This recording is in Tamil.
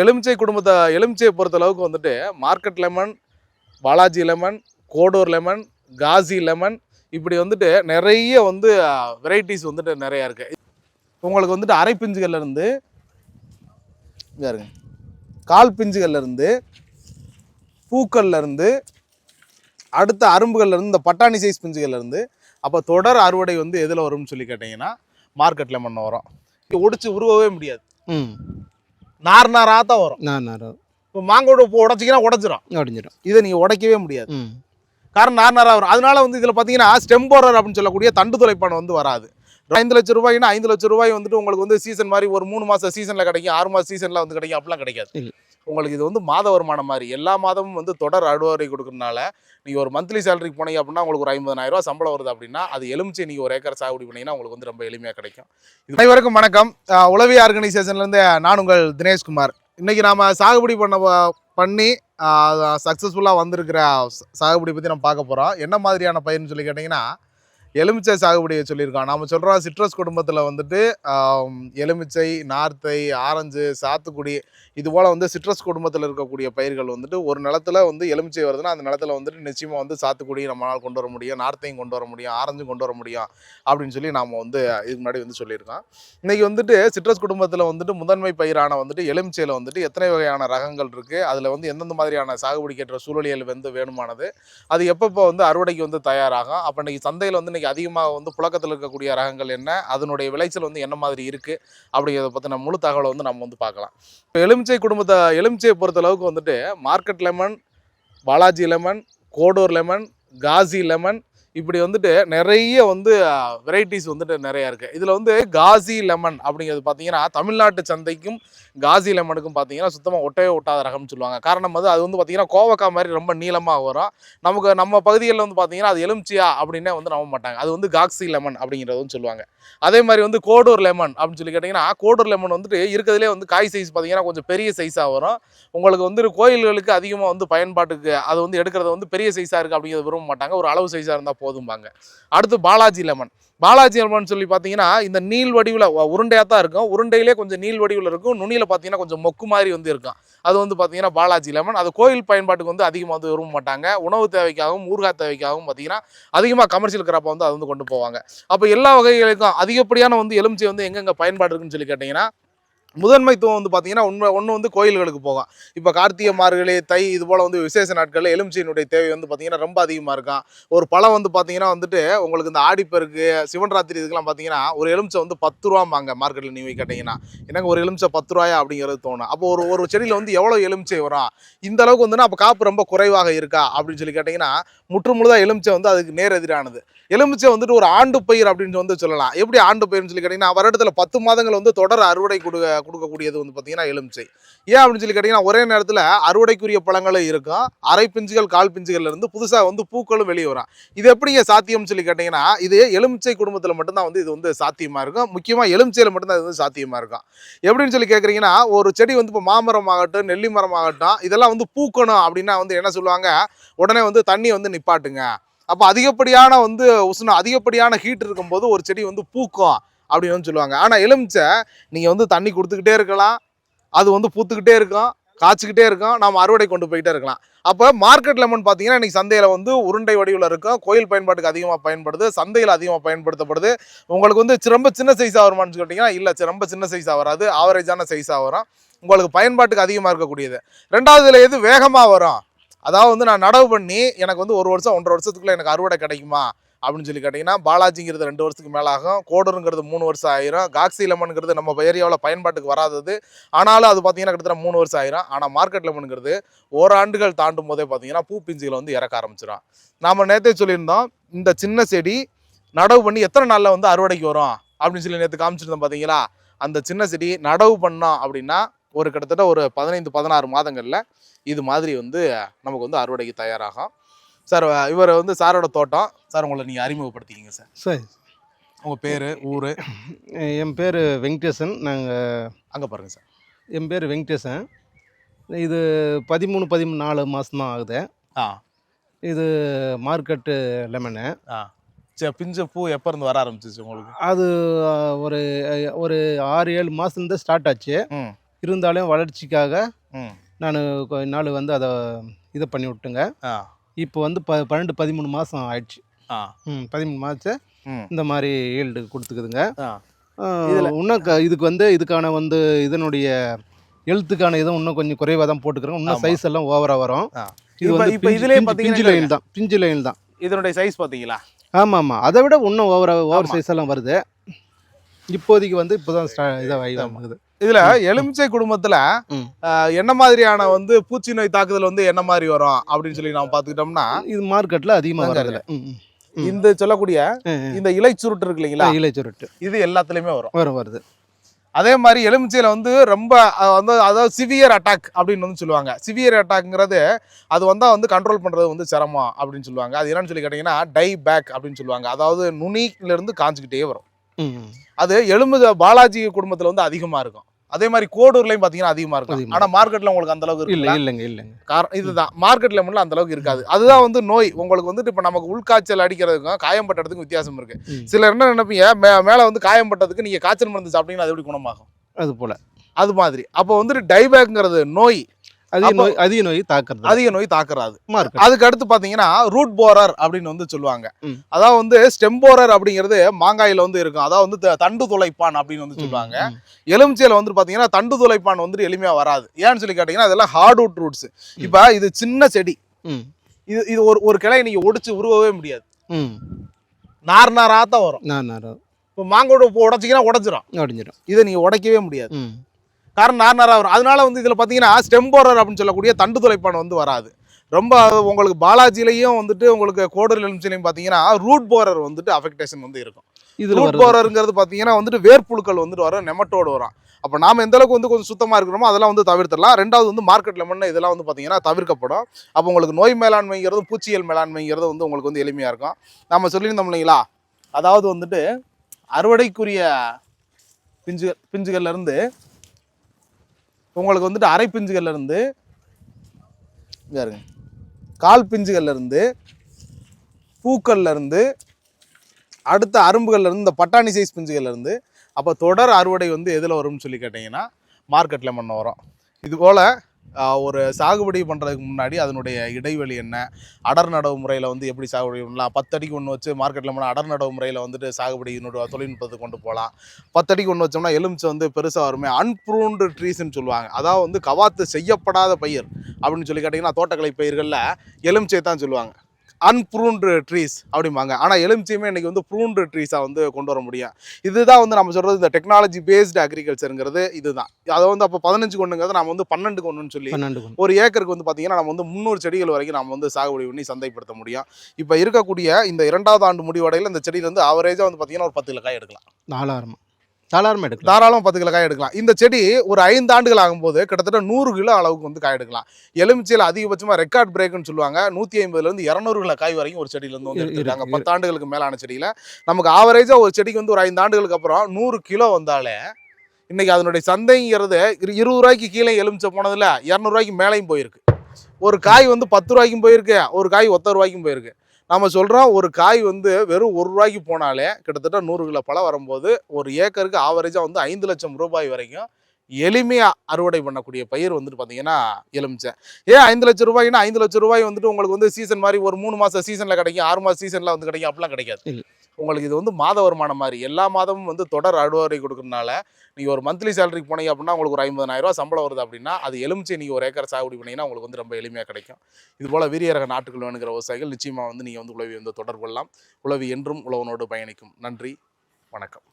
எலுமிச்சை குடும்பத்தை எலுமிச்சையை பொறுத்த அளவுக்கு வந்துட்டு market lemon Balaji lemon Kodur lemon Kasi lemon இப்படி வந்துட்டு நிறைய வந்து வெரைட்டிஸ் வந்துட்டு நிறையா இருக்குது உங்களுக்கு வந்துட்டு அரை பிஞ்சுகள்லேருந்து பாருங்க. கால் பிஞ்சுகள்லேருந்து பூக்கள்லேருந்து அடுத்த அரும்புகள்லேருந்து இந்த பட்டாணி சைஸ் பிஞ்சுகள்லேருந்து அப்போ தொடர் அறுவடை வந்து எதில் வரும்னு சொல்லி கேட்டிங்கன்னா மார்க்கெட் லெமன் வரும். ஒடிச்சு உருவவே முடியாது. நார் நாராக தான் வரும். நான் நேரம் இப்போ மாங்கோட இப்போ உடச்சிங்கன்னா உடச்சிரும் அடிஞ்சிடும் இதை நீங்கள் உடைக்கவே முடியாது. காரணம் நார் நாராக வரும். அதனால வந்து இதில் பார்த்தீங்கன்னா ஸ்டெம்போரர் அப்படின்னு சொல்லக்கூடிய தண்டு துளைப்பான் வந்து வராது. ஐந்து லட்சம் ரூபாய்னா ஐந்து லட்சம் ரூபாய் வந்துட்டு உங்களுக்கு வந்து சீசன் மாதிரி ஒரு மூணு மாதம் சீசனில் கிடைக்கும் ஆறு மாதம் சீசனில் வந்து கிடைக்கும் அப்படிலாம் கிடைக்காது. உங்களுக்கு இது வந்து மாத வருமானம் மாதிரி. எல்லா மாதமும் வந்து தொடர் அறுவடை கொடுக்கறனால நீங்கள் ஒரு மந்த்லி சேலரிக்கு போனீங்க அப்படின்னா உங்களுக்கு ஒரு ஐம்பதாயிரம் ரூபாய் சம்பளம் வருது அப்படின்னா அது எலுமிச்சை நீங்கள் ஒரு ஏக்கர் சாகுபடி பண்ணீங்கன்னா உங்களுக்கு வந்து ரொம்ப எளிமையாக கிடைக்கும். இது அனைவருக்கும் வணக்கம். உளவி ஆர்கனைசேஷன்லேருந்து நான் உங்கள் தினேஷ்குமார் இன்னைக்கு நாம சாகுபடி பண்ண பண்ணி சக்ஸஸ்ஃபுல்லாக வந்திருக்கிற சாகுபடி பற்றி நம்ம பார்க்க போகிறோம் என்ன மாதிரியான பயிர்னு சொல்லி கேட்டிங்கன்னா எலுமிச்சை சாகுபடியை சொல்லியிருக்கோம் நாம் சொல்கிறோம் சிட்ரஸ் குடும்பத்தில் வந்துட்டு எலுமிச்சை நார்த்தை ஆரஞ்சு சாத்துக்குடி இது போல் வந்து சிட்ரஸ் குடும்பத்தில் இருக்கக்கூடிய பயிர்கள் வந்துட்டு ஒரு நிலத்துல வந்து எலுமிச்சை வருதுன்னா அந்த நிலத்தில் வந்துட்டு நிச்சயமாக வந்து சாத்துக்குடி நம்மளால் கொண்டு வர முடியும் நார்த்தையும் கொண்டு வர முடியும் ஆரஞ்சும் கொண்டு வர முடியும் அப்படின்னு சொல்லி நாம் வந்து இதுக்கு முன்னாடி வந்து சொல்லியிருக்கோம் இன்றைக்கி வந்துட்டு சிட்ரஸ் குடும்பத்தில் வந்துட்டு முதன்மை பயிரான வந்துட்டு எலுமிச்சையில் வந்துட்டு எத்தனை வகையான ரகங்கள் இருக்குது அதில் வந்து எந்தெந்த மாதிரியான சாகுபடிக்கேற்ற சூழலியல் வந்து வேணுமானது? அது எப்பப்போ வந்து அறுவடைக்கு வந்து தயாராகும். அப்போ இன்னைக்கு சந்தையில் வந்து இன்றைக்கி அதிகமாக வந்து புழக்கத்தில் இருக்கக்கூடிய ரகங்கள் என்ன? அதனுடைய விளைச்சல் வந்து என்ன மாதிரி இருக்குது அப்படிங்கிறத பற்றின முழு தகவலை வந்து நம்ம வந்து பார்க்கலாம். இப்போ எலுமிச்சை குடும்பத்தை எலுமிச்சையை பொறுத்தளவுக்கு வந்துட்டு market lemon Balaji lemon Kodur lemon Kasi lemon இப்படி வந்துட்டு நிறைய வந்து வெரைட்டிஸ் வந்துட்டு நிறையா இருக்குது இதில் வந்து காசி லெமன் அப்படிங்கிறது பார்த்தீங்கன்னா தமிழ்நாட்டு சந்தைக்கும் காசி லெமனுக்கும் பார்த்தீங்கன்னா சுத்தமாக ஒட்டவே ஒட்டாத ரகம்னு சொல்லுவாங்க. காரணம் வந்து அது வந்து பார்த்தீங்கன்னா கோவக்காய் மாதிரி ரொம்ப நீளமாக வரும். நமக்கு நம்ம பகுதிகளில் வந்து பார்த்தீங்கன்னா அது எலுமிச்சியா அப்படின்னே வந்து நம்ப மாட்டாங்க. அது வந்து காக்சி லெமன் அப்படிங்கிறதும் சொல்லுவாங்க. அதே மாதிரி வந்து கோடூர் லெமன் அப்படின்னு சொல்லி கேட்டிங்கன்னா கோடூர் லெமன் வந்துட்டு இருக்கிறதுலே வந்து காய் சைஸ் பார்த்தீங்கன்னா கொஞ்சம் பெரிய சைஸாக வரும். உங்களுக்கு வந்து கோயில்களுக்கு அதிகமாக வந்து பயன்பாட்டுக்கு அது வந்து எடுக்கிறது வந்து பெரிய சைஸாக இருக்குது அப்படிங்கிறத விரும்ப மாட்டாங்க. ஒரு அளவு சைஸாக இருந்தால் போதும்பாங்க. அடுத்து பாலாஜி லெமன். பாலாஜி அம்மன் சொல்லி பார்த்தீங்கன்னா இந்த நீள் வடிவில் உருண்டையாக தான் இருக்கும். உருண்டையிலே கொஞ்சம் நீள் வடிவில் இருக்கும். நுனியில் பார்த்தீங்கன்னா கொஞ்சம் மொக்கு மாதிரி வந்து இருக்கும். அது வந்து பார்த்தீங்கன்னா பாலாஜி லெமன். அது கோயில் பயன்பாட்டுக்கு வந்து அதிகமாக வந்து விரும்ப மாட்டாங்க. உணவு தேவைக்காகவும் ஊர்கா தேவைக்காகவும் பார்த்தீங்கன்னா அதிகமாக கமர்ஷியல் கிராப்பை வந்து அது வந்து கொண்டு போவாங்க. அப்போ எல்லா வகைகளுக்கும் அதிகப்படியான வந்து எலுமிச்சை வந்து எங்கெங்கே பயன்பாடு இருக்குன்னு சொல்லி கேட்டிங்கன்னா முதன்மைத்துவம் வந்து பார்த்தீங்கன்னா உண்மை ஒன்று வந்து கோயில்களுக்கு போகும். இப்போ கார்த்திகை மார்கழி தை இது போல் வந்து விசேஷ நாட்களில் எலுமிச்சையினுடைய தேவை வந்து பார்த்தீங்கன்னா ரொம்ப அதிகமாக இருக்கும். ஒரு பழம் வந்து பார்த்தீங்கன்னா வந்துட்டு உங்களுக்கு இந்த ஆடிப்பெருக்கு சிவன் ராத்திரி இதுக்கெல்லாம் பார்த்தீங்கன்னா ஒரு எலுமிச்சை வந்து பத்து ரூபாம்பாங்க மார்க்கெட்டில் நீங்கள் கேட்டிங்கன்னா. எனக்கு ஒரு எலுமிச்சை பத்து ரூபாயா அப்படிங்கிறது தோணும். அப்போ ஒரு ஒரு செடியில் வந்து எவ்வளோ எலுமிச்சை வரும்? இந்த அளவுக்கு வந்துன்னா அப்போ காப்பு ரொம்ப குறைவாக இருக்கா? அப்படின்னு சொல்லி கேட்டிங்கன்னா முற்று முழுதாக எலுமிச்சை வந்து அதுக்கு நேர் எதிரானது. எலுமிச்சை வந்துட்டு ஒரு ஆண்டு பயிர் அப்படின்னு வந்து சொல்லலாம். எப்படி ஆண்டு பயிர்னு சொல்லி கேட்டிங்கன்னா வருடத்தில் பத்து மாதங்கள் வந்து தொடர் அறுவடை கொடுக்க கொடுக்கக்கூடியது வந்து பார்த்தீங்கன்னா எலுமிச்சை. ஏன் அப்படின்னு சொல்லி கேட்டிங்கன்னா ஒரே நேரத்தில் அறுவடைக்குரிய பழங்களும் இருக்கும். அரை பிஞ்சுகள் கால் பிஞ்சுகள்லேருந்து புதுசாக வந்து பூக்களும் வெளியே வரும். இது எப்படிங்க சாத்தியம்னு சொல்லி கேட்டிங்கன்னா இது எலுமிச்சை குடும்பத்தில் மட்டும்தான் வந்து இது வந்து சாத்தியமாக இருக்கும். முக்கியமாக எலுமிச்சையில் மட்டும்தான் இது வந்து சாத்தியமாக இருக்கும். எப்படின்னு சொல்லி கேட்குறீங்கன்னா ஒரு செடி வந்து இப்போ மாமரம் ஆகட்டும் நெல்லி மரம் ஆகட்டும் இதெல்லாம் வந்து பூக்கணும் அப்படின்னா வந்து என்ன சொல்லுவாங்க? உடனே வந்து தண்ணி வந்து நிப்பாட்டுங்க. அப்போ அதிகப்படியான வந்து உஷ்ணம் அதிகப்படியான ஹீட் இருக்கும்போது ஒரு செடி வந்து பூக்கும். அப்படின்னு சொல்லுவாங்க. ஆனால் எலுமிச்சை நீங்கள் வந்து தண்ணி கொடுத்துக்கிட்டே இருக்கலாம். அது வந்து பூத்துக்கிட்டே இருக்கும் காய்ச்சிக்கிட்டே இருக்கும். நம்ம அறுவடை கொண்டு போயிட்டே இருக்கலாம். அப்போ மார்க்கெட் லெமன் பார்த்தீங்கன்னா இன்னைக்கு சந்தையில் வந்து உருண்டை வடிவில் இருக்கும். கோயில் பயன்பாட்டுக்கு அதிகமாக பயன்படுது சந்தையில் அதிகமாக பயன்படுத்தப்படுது. உங்களுக்கு வந்து ரொம்ப சின்ன சைஸாக வருமானு சொல்லிட்டீங்கன்னா இல்லை ரொம்ப சின்ன சைஸாக வராது. ஆவரேஜான சைஸாக வரும். உங்களுக்கு பயன்பாட்டுக்கு அதிகமாக இருக்கக்கூடியது. ரெண்டாவது இதில் எது வேகமாக வரும்? அதாவது வந்து நான் நடவு பண்ணி எனக்கு வந்து ஒரு வருஷம் ஒன்றரை வருஷத்துக்குள்ளே எனக்கு அறுவடை கிடைக்குமா? அப்படின்னு சொல்லி கேட்டிங்கன்னா பாலாஜிங்கிறது ரெண்டு வருஷத்துக்கு மேலே ஆகும் கோடருங்கிறது மூணு வருஷம் ஆயிரும். காக்ஸி லெமனுங்கிறது நம்ம ஏரியாவில் பயன்பாட்டுக்கு வராதது. ஆனாலும் அது பார்த்தீங்கன்னா கிட்டத்தட்ட மூணு வருஷம் ஆயிரும். ஆனால் மார்க்கெட் லெமனுங்கிறது ஓராண்டுகள் தாண்டும் போதே பார்த்தீங்கன்னா பூ பிஞ்சுகளை வந்து இறக்க ஆரம்பிச்சிடும் நாம் நேற்றே சொல்லியிருந்தோம் இந்த சின்ன செடி நடவு பண்ணி எத்தனை நாளில் வந்து அறுவடைக்கு வரும்? அப்படின்னு சொல்லி நேற்று காமிச்சிருந்தோம் பார்த்தீங்களா அந்த சின்ன செடி நடவு பண்ணோம் அப்படின்னா ஒரு கிட்டத்தட்ட ஒரு பதினைந்து பதினாறு மாதங்களில் இது மாதிரி வந்து நமக்கு வந்து அறுவடைக்கு தயாராகும். சார் இவர் வந்து சாரோட தோட்டம். சார் உங்களை நீங்கள் அறிமுகப்படுத்திக்கிங்க சார். சரி. உங்கள் பேர் ஊர்? என் பேர் வெங்கடேசன். நாங்கள் அங்கே பாருங்கள் சார். என் பேர் வெங்கடேசன். இது பதிமூணு பதிமூணு நாலு மாதம் தான் ஆகுது. ஆ. இது மார்க்கெட்டு லெமனு ஆ. சரி பிஞ்சு பூ எப்போ இருந்து வர ஆரம்பிச்சிச்சு உங்களுக்கு? அது ஒரு ஒரு ஆறு ஏழு மாதத்துலேருந்து ஸ்டார்ட் ஆச்சு. இருந்தாலும் வளர்ச்சிக்காக நான் கொஞ்ச நாள் வந்து அதை இதை பண்ணி விட்டுங்க. ஆ. இப்போ வந்து ப பன்னெண்டு பதிமூணு மாதம் ஆயிடுச்சு. ஆ. ம் பதிமூணு மாதம் ம். இந்த மாதிரி ஈல்டு கொடுத்துக்குதுங்க. இதுல- இன்னும் க- இதுக்கு வந்து இதுக்கான வந்து இதனுடைய எழுத்துக்கான இதுவும் இன்னும் கொஞ்சம் குறைவாக தான் போட்டுக்கிறோம். இன்னும். சைஸ் எல்லாம் ஓவராக வரும். இது வந்து இப்ப இதுலயே பிஞ்சு- லைன் தான். பிஞ்சு லைன் தான். இதனுடைய சைஸ் பாத்தீங்களா? ஆமாம். ஆமாம் அதை விட இன்னும் ஓவர ஓவர். சைஸ் எல்லாம் வருது. இப்போதைக்கு வந்து இப்போதான் ஸ்டா இதாகுது இதுல எலுமிச்சை குடும்பத்துல என்ன மாதிரியான வந்து பூச்சி நோய் தாக்குதல் வந்து என்ன மாதிரி வரும் அப்படின்னு சொல்லி நம்ம பாத்துக்கிட்டோம்னா இது மார்க்கெட்டில் அதிகமாக அங்க வரதில்ல ம் ம். ம். இந்த சொல்லக்கூடிய. இந்த இலை சுருட்டு இருக்கு இல்லைங்களா? இலை சுருட்டு. இது எல்லாத்துலயுமே வரும். வரும் வருது. அதே மாதிரி எலுமிச்சையில வந்து ரொம்ப வந்து அதாவது சிவியர் அட்டாக் அப்படின்னு வந்து சொல்லுவாங்க. சிவியர் அட்டாக்ங்கிறது அது வந்தா வந்து கண்ட்ரோல் பண்றது வந்து சிரமம் அப்படின்னு சொல்லுவாங்க. அது என்னன்னு சொல்லி கேட்டீங்கன்னா டை பேக் அப்படின்னு சொல்லுவாங்க. அதாவது நுனியில இருந்து காஞ்சிக்கிட்டே வரும். அது எலும்பு பாலாஜி குடும்பத்துல வந்து அதிகமா இருக்கும். அதே மாதிரி கோடூர்லயும் பாத்தீங்கன்னா அதிகமா இருக்கும். அதிகமா ஆனா மார்க்கெட்ல உங்களுக்கு அந்த அளவுக்கு இல்லை? இல்லைங்க இல்லைங்க. காரணம் இதுதான். மார்க்கெட் லெமன்ல அந்த அளவுக்கு இருக்காது. அதுதான் வந்து நோய். உங்களுக்கு வந்துட்டு இப்ப நமக்கு உள்காய்ச்சல் அடிக்கிறதுக்கும் காயம்பட்டதுக்கும் வித்தியாசம் இருக்கு. ம். சிலர் என்ன நினைப்பீங்க? மே- மேல வந்து காயம்பட்டதுக்கு நீங்க காய்ச்சல் மருந்து சாப்பிட்டீங்கன்னா அது எப்படி குணமாகும்? அது போல். அது மாதிரி. அப்போ வந்துட்டு டைபேக்ங்கிறது நோய். அதிக நோய் அதிக நோய் தாக்குறது. அதிக நோய் தாக்குறாது. அதுக்கு அடுத்து பாத்தீங்கன்னா ரூட் போரர் அப்படின்னு வந்து சொல்லுவாங்க. அதாவது வந்து ஸ்டெம் போரர் அப்படிங்கிறது மாங்காயில வந்து இருக்கும். அதாவது வந்து தண்டு துளைப்பான் அப்படின்னு வந்து சொல்லுவாங்க. எலுமிச்சையில வந்து பாத்தீங்கன்னா தண்டு துளைப்பான் வந்துட்டு எளிமையா வராது. ஏன்னு சொல்லி கேட்டீங்கன்னா அதெல்லாம் ஹார்ட்வுட் ரூட்ஸ் இப்ப இது சின்ன செடி. இது இது ஒரு ஒரு கிளையை நீங்க ஒடிச்சு உருவவே முடியாது. நார் நாரா தான் வரும். நான் நான் இப்போ மாங்கோட உடச்சிங்கன்னா உடச்சிரும் அடிஞ்சிடும் இதை நீங்க உடைக்கவே முடியாது. காரணம் நார் நாரா வரும் அதனால வந்து இதுல பாத்தீங்கன்னா ஸ்டெம் போரர் அப்படின்னு சொல்லக்கூடிய தண்டு துளைப்பான் வந்து வராது. ரொம்ப உங்களுக்கு பாலாஜிலையும் வந்துட்டு உங்களுக்கு கோடர் எலுமிச்சிலையும் பாத்தீங்கன்னா ரூட் போரர் வந்துட்டு அஃபெக்டேஷன் வந்து இருக்கும். இதில் ரூட் போரருங்கிறது பாத்தீங்கன்னா வந்துட்டு வேர்ப்புழுக்கள் வந்துட்டு வரும் நெமட்டோடு வரும். அப்போ நாம எந்த அளவுக்கு வந்து கொஞ்சம் சுத்தமா இருக்கிறோமோ அதெல்லாம் வந்து தவிர்த்திடலாம். ரெண்டாவது வந்து மார்க்கெட் லெமன் இதெல்லாம் வந்து பாத்தீங்கன்னா தவிர்க்கப்படும். அப்போ உங்களுக்கு நோய் மேலாண்மைங்கிறது பூச்சியல் மேலாண்மைங்கிறது வந்து உங்களுக்கு வந்து எளிமையா இருக்கும். நம்ம சொல்லியிருந்தோம் இல்லைங்களா? அதாவது வந்துட்டு அறுவடைக்குரிய பிஞ்சுகள் பிஞ்சுகள்ல இருந்து உங்களுக்கு வந்துட்டு அரை பிஞ்சுகள்லேருந்து பாருங்க கால் பிஞ்சுகள்லேருந்து பூக்கள்லேருந்து அடுத்த அரும்புகள்லேருந்து இந்த பட்டாணி சைஸ் பிஞ்சுகள்லேருந்து அப்போ தொடர் அறுவடை வந்து எதில் வரும்னு சொல்லி கேட்டிங்கன்னா மார்க்கெட்டில் பண்ண வரும். இதுபோல் ஒரு சாகுபடி பண்ணுறதுக்கு முன்னாடி அதனுடைய இடைவெளி என்ன? அடர் நடவு முறையில் வந்து எப்படி சாகுபடி பண்ணலாம்? பத்தடிக்கு ஒன்று வச்சு மார்க்கெட்டில் போனால் அடர் நடவு முறையில் வந்துட்டு சாகுபடி என்னோட தொழில்நுட்பத்தை கொண்டு போகலாம். பத்தடிக்கு ஒன்று வச்சோம்னா எலுமிச்சை வந்து பெருசாக வருமே அன்ப்ரூன்டு ட்ரீஸ்ன்னு சொல்லுவாங்க. அதாவது வந்து கவாத்து செய்யப்படாத பயிர் அப்படின்னு சொல்லி கேட்டிங்கன்னா தோட்டக்கலை பயிர்களில் எலுமிச்சை தான் சொல்லுவாங்க. அன்ப்ரூன்டு ட்ரீஸ் அப்படிம்பாங்க. ஆனால் எலுமிச்சையுமே இன்னைக்கு வந்து ப்ரூன்டு ட்ரீஸாக வந்து கொண்டு வர முடியும். இதுதான் வந்து நம்ம சொல்கிறது இந்த டெக்னாலஜி பேஸ்டு அக்ரிகல்ச்சருங்கிறது இதுதான். அதை வந்து அப்போ பதினஞ்சு கொண்டுங்கிறது நம்ம வந்து பன்னெண்டு கொண்டுன்னு சொல்லி பன்னெண்டு ஒரு ஏக்கருக்கு வந்து பார்த்தீங்கன்னா நம்ம வந்து முந்நூறு செடிகள் வரைக்கும் நம்ம வந்து சாகுபடி பண்ணி சந்தைப்படுத்த முடியும். இப்போ இருக்கக்கூடிய இந்த இரண்டாவது ஆண்டு முடிவடையில் இந்த செடியில இருந்து ஆவரேஜாக வந்து பார்த்தீங்கன்னா ஒரு பத்து கிலோ காய் எடுக்கலாம். தாளாரமாக தாளாரமாக எடுக்கலாம். தாராளம் பத்து கிலோ காய் எடுக்கலாம். இந்த செடி ஒரு ஐந்து ஆண்டுகள் ஆகும்போது கிட்டத்தட்ட நூறு கிலோ அளவுக்கு வந்து காய் எடுக்கலாம். எலுமிச்சையில் அதிகபட்சமாக ரெக்கார்ட் பிரேக்னு சொல்லுவாங்க. நூற்றி ஐம்பதுலேருந்து இரநூறு கிலோ காய் வரைக்கும் ஒரு செடியிலேருந்து வந்து எடுத்துருக்காங்க. பத்து ஆண்டுகளுக்கு மேலான செடியில். நமக்கு ஆவரேஜாக ஒரு செடிக்கு வந்து ஒரு ஐந்து ஆண்டுகளுக்கு அப்புறம் நூறு கிலோ வந்தாலே இன்னைக்கு அதனுடைய சந்தைங்கிறது இரு- இருபது ரூபாய்க்கு கீழே எலுமிச்சை போனதில் இரநூறுவாய்க்கு மேலேயும் போயிருக்கு. ஒரு காய் வந்து பத்து ரூபாய்க்கும் போயிருக்கு. ஒரு காய் ஒத்த ரூபாய்க்கும் போயிருக்கு. நம்ம சொல்கிறோம் ஒரு காய் வந்து வெறும் ஒரு ரூபாய்க்கு போனாலே கிட்டத்தட்ட நூறு கிலோ பழம் வரும்போது ஒரு ஏக்கருக்கு ஆவரேஜாக வந்து ஐந்து லட்சம் ரூபாய் வரைக்கும் எளிமையாக அறுவடை பண்ணக்கூடிய பயிர் வந்துட்டு பார்த்தீங்கன்னா எலுமிச்சை. ஏன் ஐந்து லட்சம் ரூபாய்னா ஐந்து லட்சம் ரூபாய் வந்துட்டு உங்களுக்கு வந்து சீசன் மாதிரி ஒரு மூணு மாதம் சீசனில் கிடைக்கும் ஆறு மாதம் சீசனில் வந்து கிடைக்கும் அப்படிலாம் கிடைக்காது. உங்களுக்கு இது வந்து மாத வருமானம் மாதிரி. எல்லா மாதமும் வந்து தொடர் அறுவடை கொடுக்கறதுனால நீங்கள் ஒரு மந்த்லி சேலரிக்கு போனீங்க அப்படின்னா உங்களுக்கு ஒரு ஐம்பதாயிரரூவா சம்பளம் வருது அப்படின்னா அது எலுமிச்சை நீங்கள் ஒரு ஏக்கர் சாகுபடி பண்ணீங்கன்னா உங்களுக்கு வந்து ரொம்ப எளிமையாக கிடைக்கும். இது போல் வீரியரக நாட்டுகள் வேணுங்கிற விவசாயிகள் நிச்சயமாக வந்து நீங்கள் வந்து உழவி வந்து தொடர்பு கொள்ளலாம். உழவி என்றும் உழவனோடு பயணிக்கும். நன்றி. வணக்கம்.